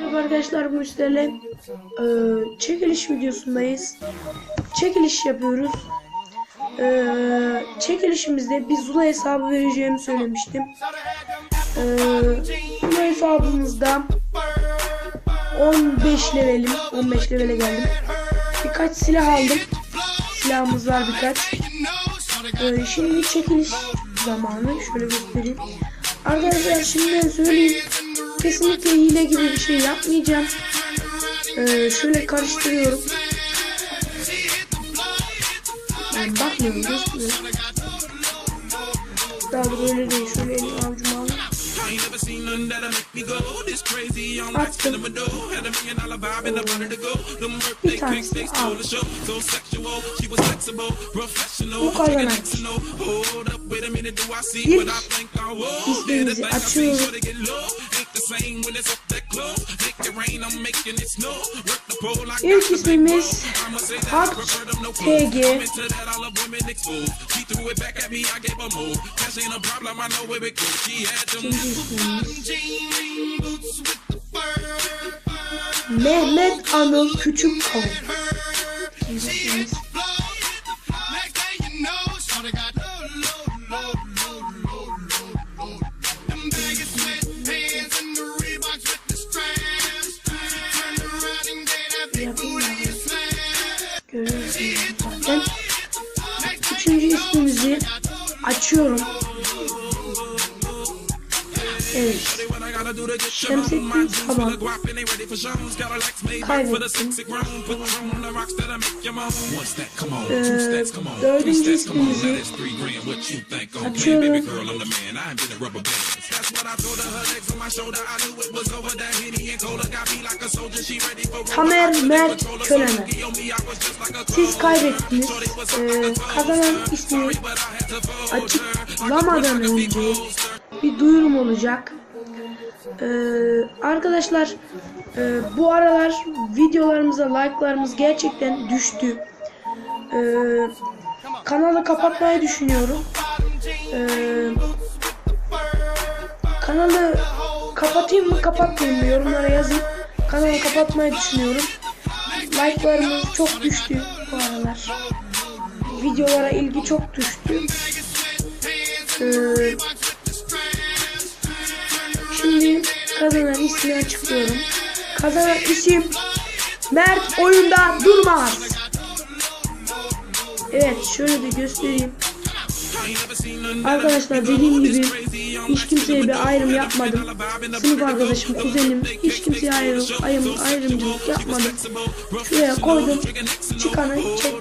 Merhaba arkadaşlar bu sizlerle e, çekiliş videosundayız. Çekiliş yapıyoruz. E, çekilişimizde bir Zula hesabı vereceğimi söylemiştim. E, Zula hesabımızda 15 levelim. 15 levele geldim. Birkaç silah aldım. Silahımız var birkaç. E, şimdi çekiliş zamanı. Şöyle göstereyim. Arkadaşlar şimdiden söyleyeyim. Kesinlikle hile gibi bir şey yapmayacağım. Ee, şöyle karıştırıyorum. Ben bakmıyorum gösteriyorum. Daha böyle değil. Şöyle elimi avucuma alayım. Attım. Bir tanesini al. Bu kazanan. İlk ismimizi açıyoruz. İlk ismimiz Hak TG. İkinci ismimiz Mehmet Anıl Küçük Kavun. İkinci ismimiz Görüyorsunuz zaten. Üçüncü ismimizi açıyorum. Evet. Tamer Mert Kölemer. Siz kaybettiniz. Ee, kazanan ismi açıklamadan önce bir duyurum olacak. Ee, arkadaşlar e, bu aralar videolarımıza like'larımız gerçekten düştü. Ee, kanalı kapatmayı düşünüyorum. Ee, kanalı kapatayım mı kapatmayayım mı yorumlara yazın. Kanalı kapatmayı düşünüyorum. Like'larımız çok düştü bu aralar. Videolara ilgi çok düştü. Ee, kazanan ismini açıklıyorum. Kazanan isim Mert oyunda durmaz. Evet şöyle de göstereyim. Arkadaşlar dediğim gibi hiç kimseye bir ayrım yapmadım. Sınıf arkadaşım, kuzenim hiç kimseye ayrım, ayrım, ayrımcılık yapmadım. Şuraya koydum. Çıkanı çektim.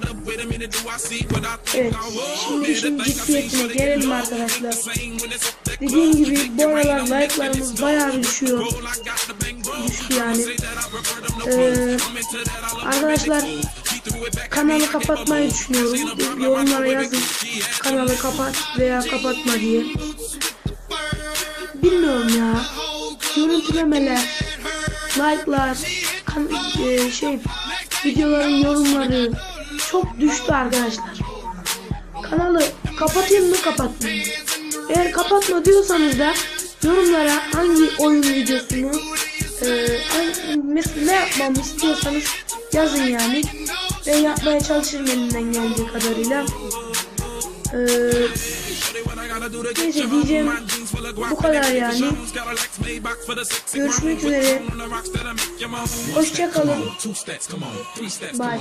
Evet. Şimdi işin ciddiyetine gelelim arkadaşlar. Dediğim gibi bu aralar like'larımız bayağı düşüyor. Düştü yani. Ee, arkadaşlar kanalı kapatmayı düşünüyorum. Yorumlara yazın. Kanalı kapat veya kapatma diye. Bilmiyorum ya. Görüntülemeler, like'lar, e, şey videoların yorumları çok düştü arkadaşlar. Kanalı kapatayım mı kapatmayayım? Eğer kapatma diyorsanız da yorumlara hangi oyun videosunu e, hangi- mes- ne yapmamı istiyorsanız yazın yani. Ve yapmaya çalışırım elimden geldiği kadarıyla. Ee, neyse diyeceğim bu kadar yani. Görüşmek üzere. Hoşçakalın. Bay bay.